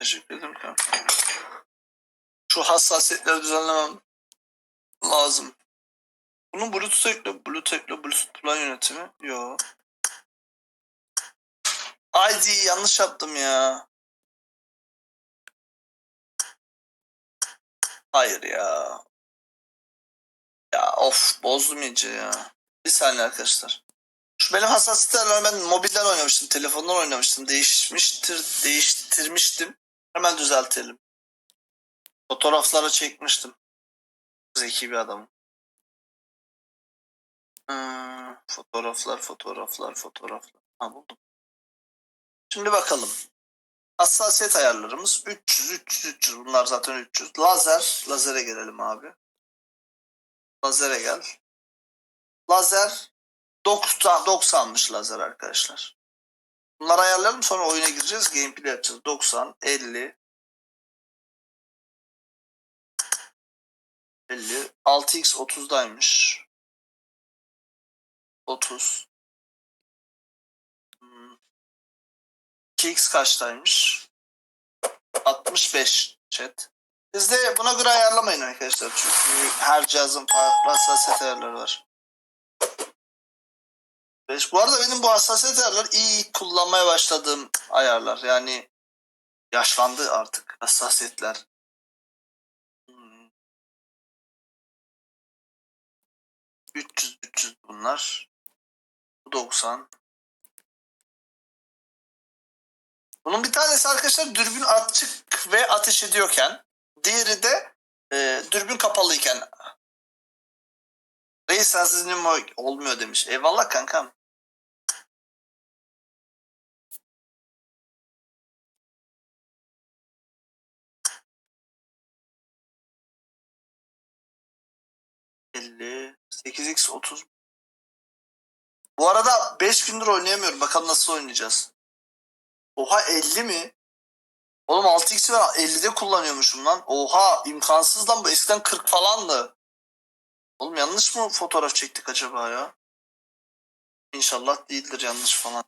Teşekkür ederim kanka. Şu hassasiyetleri düzenlemem lazım. Bunun Bluetooth ekle, Bluetooth ekle, Bluetooth plan yönetimi. Yo. ID yanlış yaptım ya. Hayır ya. Ya of bozdum iyice ya. Bir saniye arkadaşlar. Şu benim hassasiyetlerle ben mobilden oynamıştım. Telefondan oynamıştım. Değişmiştir, değiştirmiştim. Hemen düzeltelim. Fotoğrafları çekmiştim. Zeki bir adamım. Fotoğraflar, fotoğraflar, fotoğraflar. Ha buldum. Şimdi bakalım. Hassasiyet ayarlarımız 300, 300, 300. Bunlar zaten 300. Lazer, lazere gelelim abi. Lazere gel. Lazer 90, 90'mış lazer arkadaşlar. Bunları ayarlayalım sonra oyuna gireceğiz. Gameplay yapacağız. 90, 50, 50. 6x 30'daymış. 30. Hmm. 2x kaçtaymış? 65 chat. Siz de buna göre ayarlamayın arkadaşlar. Çünkü her cihazın farklı hassasiyet ayarları var. 5. Bu arada benim bu hassasiyet ayarları iyi kullanmaya başladığım ayarlar. Yani yaşlandı artık hassasiyetler. Hmm. 300 300 bunlar. Bu 90. Bunun bir tanesi arkadaşlar dürbün açık ve ateş ediyorken, diğeri de e, dürbün kapalıyken. Reis sensiz olmuyor demiş. Eyvallah kankam. Elli, 8x 30. Bu arada 5 gündür oynayamıyorum. Bakalım nasıl oynayacağız. Oha 50 mi? Oğlum 6x'i ben 50'de kullanıyormuşum lan. Oha imkansız lan bu. Eskiden 40 falandı. Oğlum yanlış mı fotoğraf çektik acaba ya? İnşallah değildir yanlış falan.